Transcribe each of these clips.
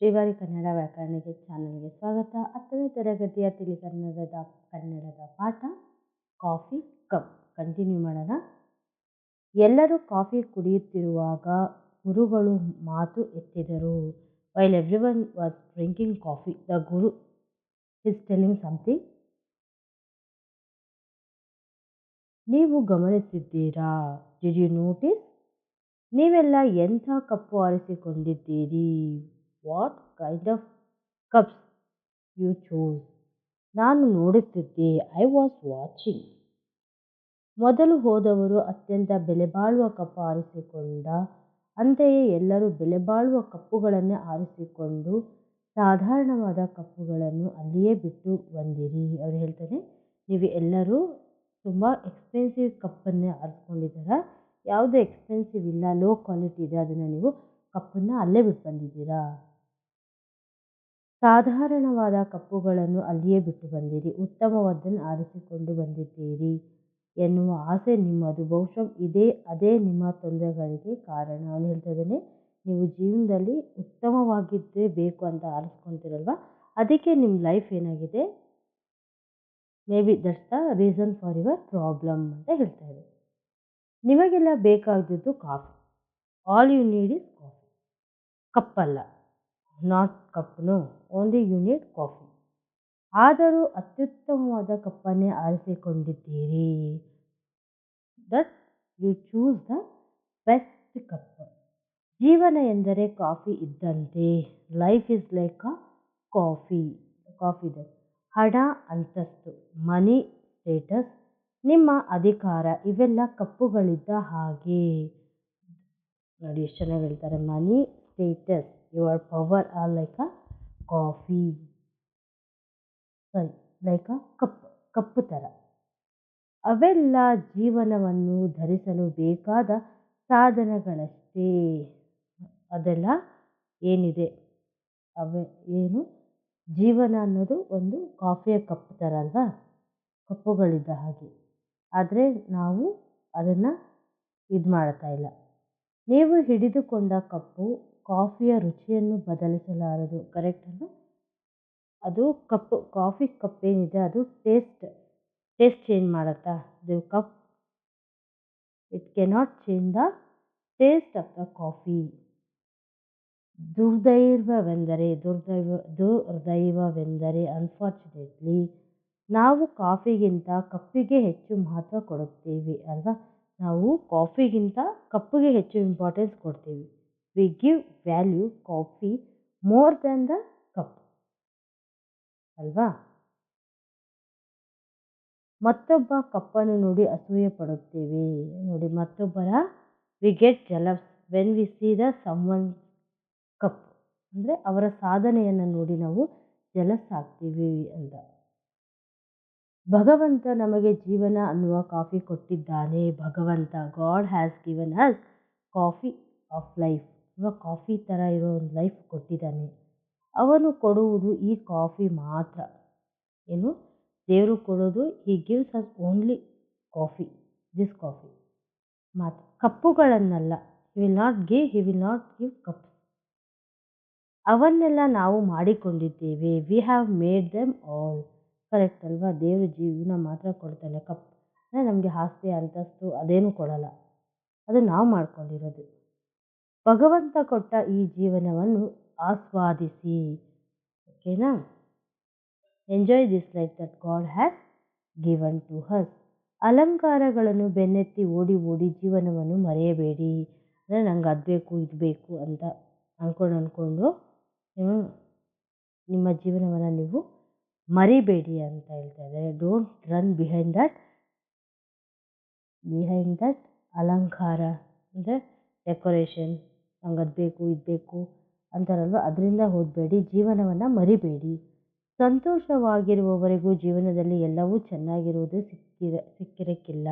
ಶ್ರೀವಾರಿ ಕನ್ನಡ ವ್ಯಾಕರಣಕ್ಕೆ ಚಾನಲ್ಗೆ ಸ್ವಾಗತ. ಹತ್ತನೇ ತರಗತಿಯ ತಿಳಿ ಕನ್ನಡದ ಕನ್ನಡದ ಪಾಠ ಕಾಫಿ ಕಪ್. ಕಂಟಿನ್ಯೂ ಮಾಡೋಣ. ಎಲ್ಲರೂ ಕಾಫಿ ಕುಡಿಯುತ್ತಿರುವಾಗ ಗುರುಗಳು ಮಾತು ಎತ್ತಿದರು. While every one was drinking coffee the guru is telling something ನೀವು ಗಮನಿಸಿದ್ದೀರಾ? ಡಿಡ್ ಯು ನೋಟಿಸ್ ನೀವೆಲ್ಲ ಎಂಥ ಕಪ್ಪು ಆರಿಸಿಕೊಂಡಿದ್ದೀರಿ? What kind of cups you choose ನಾನು ನೋಡುತ್ತಿದ್ದೆ ಐ ವಾಸ್ ವಾಚಿಂಗ್ ಮೊದಲು ಹೋದವರು ಅತ್ಯಂತ ಬೆಲೆಬಾಳುವ ಕಪ್ ಆರಿಸಿಕೊಂಡ, ಅಂತೆಯೇ ಎಲ್ಲರೂ ಬೆಲೆಬಾಳುವ ಕಪ್ಪುಗಳನ್ನೇ ಆರಿಸಿಕೊಂಡು, ಸಾಧಾರಣವಾದ ಕಪ್ಪುಗಳನ್ನು ಅಲ್ಲಿಯೇ ಬಿಟ್ಟು ಬಂದಿರಿ. ಅವ್ರು ಹೇಳ್ತಾರೆ, ನೀವು ಎಲ್ಲರೂ ತುಂಬ ಎಕ್ಸ್ಪೆನ್ಸಿವ್ ಕಪ್ಪನ್ನೇ ಆರಿಸ್ಕೊಂಡಿದ್ದೀರಾ. ಯಾವುದೇ ಎಕ್ಸ್ಪೆನ್ಸಿವ್ ಇಲ್ಲ ಲೋ ಕ್ವಾಲಿಟಿ ಇದೆ, ಅದನ್ನು ನೀವು ಕಪ್ಪನ್ನು ಅಲ್ಲೇ ಬಿಟ್ಟು ಬಂದಿದ್ದೀರಾ? ಸಾಧಾರಣವಾದ ಕಪ್ಪುಗಳನ್ನು ಅಲ್ಲಿಯೇ ಬಿಟ್ಟು ಬಂದಿರಿ. ಉತ್ತಮವಾದನ್ನು ಆರಿಸಿಕೊಂಡು ಬಂದಿದ್ದೀರಿ ಎನ್ನುವ ಆಸೆ ನಿಮ್ಮದು. ಬಹುಶಃ ಇದೇ, ಅದೇ ನಿಮ್ಮ ತೊಂದರೆಗಳಿಗೆ ಕಾರಣ. ಅವನು ಹೇಳ್ತಾ ನೀವು ಜೀವನದಲ್ಲಿ ಉತ್ತಮವಾಗಿದ್ದೇ ಬೇಕು ಅಂತ ಆರಿಸ್ಕೊತಿರಲ್ವ? ಅದಕ್ಕೆ ನಿಮ್ಮ ಲೈಫ್ ಏನಾಗಿದೆ? May be that's the reason for your problem ಅಂತ ಹೇಳ್ತಾ ಇದೆ ನಿಮಗೆಲ್ಲ ಬೇಕಾಗಿದ್ದು coffee all you need is coffee ಕಪ್ಪಲ್ಲ. Not ಕಪ್ನು, ಓನ್ಲಿ ಯುನಿಟ್ ಕಾಫಿ. ಆದರೂ ಅತ್ಯುತ್ತಮವಾದ ಕಪ್ಪನ್ನೇ ಆರಿಸಿಕೊಂಡಿದ್ದೀರಿ. That you choose the best cup. ಜೀವನ ಎಂದರೆ ಕಾಫಿ ಇದ್ದಂತೆ life is like a coffee coffee the ಹಣ ಅಂತಸ್ತು, ಮನಿ ಸ್ಟೇಟಸ್, ನಿಮ್ಮ ಅಧಿಕಾರ ಇವೆಲ್ಲ ಕಪ್ಪುಗಳಿದ್ದ ಹಾಗೆ. ನೋಡಿ, ಎಷ್ಟು ಚೆನ್ನಾಗಿ ಹೇಳ್ತಾರೆ, money status. Your power are like a coffee sorry like cup cup ಥರ ಅವೆಲ್ಲ ಜೀವನವನ್ನು ಧರಿಸಲು ಬೇಕಾದ ಸಾಧನಗಳಷ್ಟೇ. ಅದೆಲ್ಲ ಏನಿದೆ? ಅವೆ ಏನು? ಜೀವನ ಅನ್ನೋದು ಒಂದು ಕಾಫಿಯ ಕಪ್ ಥರ ಅಲ್ವಾ? ಕಪ್ಪುಗಳಿದ್ದ ಹಾಗೆ. ಆದರೆ ನಾವು ಅದನ್ನು ಇದು ಮಾಡ್ತಾ ಇಲ್ಲ. ನೀವು ಹಿಡಿದುಕೊಂಡ ಕಪ್ಪು ಕಾಫಿಯ ರುಚಿಯನ್ನು ಬದಲಿಸಲಾರದು ಕರೆಕ್ಟ್ ಅಲ್ಲ ಅದು ಕಪ್, ಕಾಫಿ ಕಪ್ ಏನಿದೆ ಅದು ಟೇಸ್ಟ್ ಟೇಸ್ಟ್ ಚೇಂಜ್ ಮಾಡುತ್ತಾ? The cup. It cannot change the taste of the coffee ದುರ್ದೈವವೆಂದರೆ, ದುರ್ದೈವ, ದುರ್ದೈವವೆಂದರೆ ಅನ್ಫಾರ್ಚುನೇಟ್ಲಿ ನಾವು ಕಾಫಿಗಿಂತ ಕಪ್ಪಿಗೆ ಹೆಚ್ಚು ಮಹತ್ವ ಕೊಡುತ್ತೇವೆ, ಅಲ್ವಾ? ನಾವು ಕಾಫಿಗಿಂತ ಕಪ್ಪಿಗೆ ಹೆಚ್ಚು ಇಂಪಾರ್ಟೆನ್ಸ್ ಕೊಡ್ತೀವಿ. We give value coffee more than the cup. ಅಲ್ವಾ? ಮತ್ತೊಬ್ಬ ಕಪ್ಪನ್ನು ನೋಡಿ ಅಸೂಯೆ ಪಡುತ್ತೇವೆ. ನೋಡಿ, ಮತ್ತೊಬ್ಬರ we get jealous when we see the someone cup ಅಂದರೆ ಅವರ ಸಾಧನೆಯನ್ನು ನೋಡಿ ನಾವು ಜಲಸ್ ಆಗ್ತೀವಿ ಅಂತ ಭಗವಂತ ನಮಗೆ ಜೀವನ ಅನ್ನುವ ಕಾಫಿ ಕೊಟ್ಟಿದ್ದಾನೆ. ಭಗವಂತ God has given us coffee of life ಇವಾಗ ಕಾಫಿ ಥರ ಇರೋ ಒಂದು ಲೈಫ್ ಕೊಟ್ಟಿದ್ದಾನೆ. ಅವನು ಕೊಡುವುದು ಈ ಕಾಫಿ ಮಾತ್ರ. ಏನು? ದೇವರು ಕೊಡೋದು he gives us only coffee this coffee ಮಾತ್ರ. ಕಪ್ಪುಗಳನ್ನಲ್ಲ. He will not give he will not give cup ಅವನ್ನೆಲ್ಲ ನಾವು ಮಾಡಿಕೊಂಡಿದ್ದೇವೆ. We have made them all correct ಅಲ್ವಾ? ದೇವರು ಜೀವನ ಮಾತ್ರ ಕೊಡ್ತಾನೆ. ಕಪ್. ಅಂದರೆ ನಮಗೆ ಆಸ್ತಿ, ಅಂತಸ್ತು ಅದೇನು ಕೊಡಲ್ಲ. ಅದು ನಾವು ಮಾಡ್ಕೊಂಡಿರೋದು. ಭಗವಂತ ಕೊಟ್ಟ ಈ ಜೀವನವನ್ನು ಆಸ್ವಾದಿಸಿ. ಓಕೆನಾ? Enjoy this life that God has given to us ಅಲಂಕಾರಗಳನ್ನು ಬೆನ್ನೆತ್ತಿ ಓಡಿ ಓಡಿ ಜೀವನವನ್ನು ಮರೆಯಬೇಡಿ. ಅಂದರೆ ನಂಗೆ ಅದು ಬೇಕು, ಇದು ಬೇಕು ಅಂತ ಅಂದ್ಕೊಂಡು ಅಂದ್ಕೊಂಡು ನೀವು ನಿಮ್ಮ ಜೀವನವನ್ನು ನೀವು ಮರಿಬೇಡಿ ಅಂತ ಹೇಳ್ತಾ ಇದ್ದಾರೆ. Don't run behind that behind that ಅಲಂಕಾರ, ಅಂದರೆ ಡೆಕೋರೇಷನ್ ನಂಗೆ ಅದು ಬೇಕು, ಇದು ಬೇಕು ಅಂತಾರಲ್ವ? ಅದರಿಂದ ಹೋಗಬೇಡಿ, ಜೀವನವನ್ನು ಮರಿಬೇಡಿ. ಸಂತೋಷವಾಗಿರುವವರೆಗೂ ಜೀವನದಲ್ಲಿ ಎಲ್ಲವೂ ಚೆನ್ನಾಗಿರುವುದು ಸಿಕ್ಕಿರ, ಸಿಕ್ಕಿರಕ್ಕಿಲ್ಲ.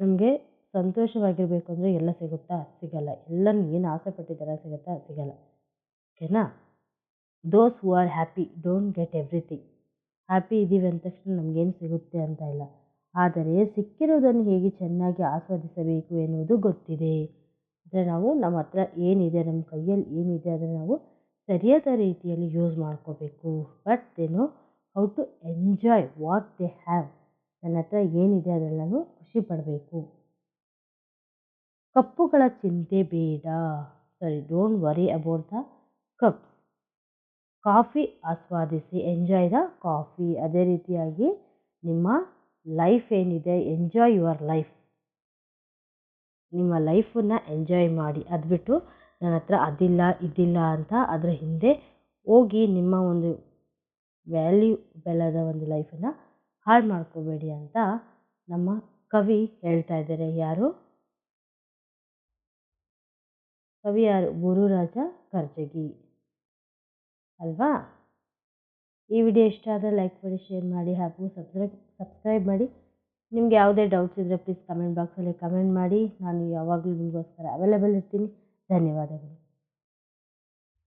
ನಮಗೆ ಸಂತೋಷವಾಗಿರಬೇಕು ಅಂದರೆ ಎಲ್ಲ ಸಿಗುತ್ತಾ? ಸಿಗಲ್ಲ. ಎಲ್ಲ ಏನು ಆಸೆ ಪಟ್ಟಿದ್ದಾರೆ ಸಿಗುತ್ತಾ? ಸಿಗಲ್ಲ. ಓಕೆನಾ? Those who are happy don't get everything happy ಇದ್ದೀವಿ ಅಂದ ತಕ್ಷಣ ನಮಗೇನು ಸಿಗುತ್ತೆ ಅಂತ ಇಲ್ಲ. ಆದರೆ ಸಿಕ್ಕಿರೋದನ್ನು ಹೇಗೆ ಚೆನ್ನಾಗಿ ಆಸ್ವಾದಿಸಬೇಕು ಎನ್ನುವುದು ಗೊತ್ತಿದೆ. ಅಂದರೆ ನಾವು ನಮ್ಮ ಹತ್ರ ಏನಿದೆ, ನಮ್ಮ ಕೈಯಲ್ಲಿ ಏನಿದೆ ಅದನ್ನು ನಾವು ಸರಿಯಾದ ರೀತಿಯಲ್ಲಿ ಯೂಸ್ ಮಾಡ್ಕೋಬೇಕು. ಬಟ್ ಏನು how to enjoy what they have ನನ್ನ ಹತ್ರ ಏನಿದೆ ಅದೆಲ್ಲನೂ ಖುಷಿ ಪಡಬೇಕು. ಕಪ್ಪುಗಳ ಚಿಂತೆ ಬೇಡ. Sorry don't worry about the cup coffee ಆಸ್ವಾದಿಸಿ enjoy the coffee ಅದೇ ರೀತಿಯಾಗಿ ನಿಮ್ಮ ಲೈಫ್ ಏನಿದೆ ಎಂಜಾಯ್ ಯುವರ್ ಲೈಫ್ ನಿಮ್ಮ ಲೈಫನ್ನು ಎಂಜಾಯ್ ಮಾಡಿ. ಅದು ಬಿಟ್ಟು ನನ್ನ ಹತ್ರ ಅದಿಲ್ಲ, ಇದಿಲ್ಲ ಅಂತ ಅದರ ಹಿಂದೆ ಹೋಗಿ ನಿಮ್ಮ ಒಂದು ವ್ಯಾಲ್ಯೂ ಬೆಲ್ಲದ ಒಂದು ಲೈಫನ್ನು ಹಾಳು ಮಾಡ್ಕೋಬೇಡಿ ಅಂತ ನಮ್ಮ ಕವಿ ಹೇಳ್ತಾ ಇದ್ದಾರೆ. ಯಾರು? ಕವಿ ಯಾರು? ಗುರುರಾಜ ಕರ್ಜಗಿ. ಅಲ್ವಾ? ಈ ವಿಡಿಯೋ ಇಷ್ಟ ಆದರೆ ಲೈಕ್ ಮಾಡಿ, ಶೇರ್ ಮಾಡಿ ಹಾಗೂ ಸಬ್ಸ್ಕ್ರೈಬ್ ಸಬ್ಸ್ಕ್ರೈಬ್ ಮಾಡಿ. ನಿಮ್ಗೆ ಯಾವುದೇ ಡೌಟ್ಸ್ ಇದ್ದರೆ ಪ್ಲೀಸ್ ಕಮೆಂಟ್ ಬಾಕ್ಸಲ್ಲಿ ಕಮೆಂಟ್ ಮಾಡಿ. ನಾನು ಯಾವಾಗಲೂ ನಿಮಗೋಸ್ಕರ ಅವೈಲೇಬಲ್ ಇರ್ತೀನಿ. ಧನ್ಯವಾದಗಳು.